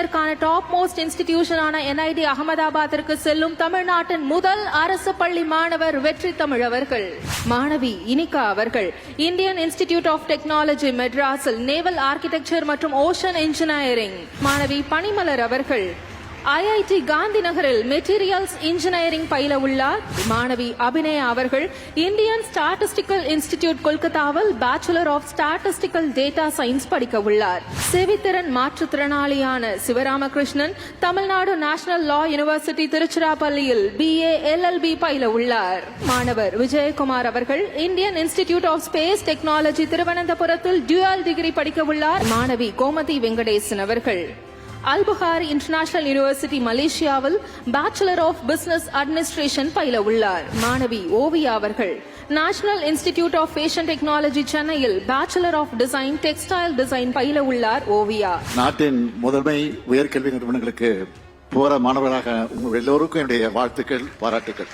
டிசைனருக்கான top most இன்ஸ்டிடியூஷனான NIT அகமதாபாத்திற்கு செல்லும் தமிழ்நாட்டின் முதல் அரசு பள்ளி மாணவர் வெற்றி தமிழ் அவர்கள். மாணவி இனிகா அவர்கள். இந்தியன் இன்ஸ்டிடியூட் ஆஃப் டெக்னாலஜி மெட்ராஸில் நேவல் ஆர்கிடெக்சர் மற்றும் ஓஷன் இன்ஜினியரிங். மாணவி பனிமலர் அவர்கள். ஐஐடி காந்தி நகரில் மெட்டீரியல்ஸ் இன்ஜினியரிங் பயில உள்ளார். மாணவி அபிநயா அவர்கள் இந்தியன் ஸ்டாட்டிஸ்டிக்கல் இன்ஸ்டிடியூட் கொல்கத்தாவில் bachelor of statistical data science படிக்க உள்ளார். செவித்திறன் மாற்றுத்திறனாளியான சிவராமகிருஷ்ணன் தமிழ்நாடு நேஷனல் லா யுனிவர்சிட்டி திருச்சிராப்பள்ளியில் பிஏ எல்எல்பி பயில உள்ளார். மாணவர் விஜயகுமார் அவர்கள் Indian institute of space technology திருவனந்தபுரத்தில் டியூயல் டிகிரி படிக்க உள்ளார். மாணவி கோமதி வெங்கடேசன் அவர்கள் அல்புகாரி இன்டர்நேஷனல் யூனிவர்சிட்டி மலேசியாவில் பேச்சுலர் ஆஃப் பிசினஸ் அட்மினிஸ்ட்ரேஷன் பயில உள்ளார். மாணவி ஓவியா அவர்கள். National institute of fashion technology சென்னையில் bachelor of design textile design பயில உள்ளார் ஓவியா. நாட்டின் முதன்மை உயர்கல்வி நிறுவனங்களுக்கு போற மாணவராக உங்கள் எல்லோருக்கும் என்னுடைய வாழ்த்துக்கள் பாராட்டுக்கள்.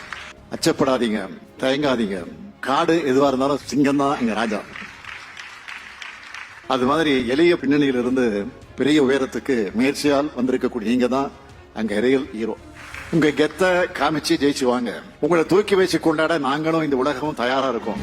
அச்சப்படாதீங்க தயங்காதீங்க. காடு எதுவா இருந்தாலும் சிங்கம் தான் எங்க ராஜா. அது மாதிரி எளிய பின்னணியிலிருந்து பெரிய உயரத்துக்கு முயற்சியால் வந்திருக்கக்கூடிய நீங்க தான் அங்க ரியல் ஹீரோ உங்க கெத்த காமிச்சு ஜெயிச்சு வாங்க. உங்களை தூக்கி வச்சு கொண்டாட நாங்களும் இந்த உலகமும் தயாரா இருக்கோம்.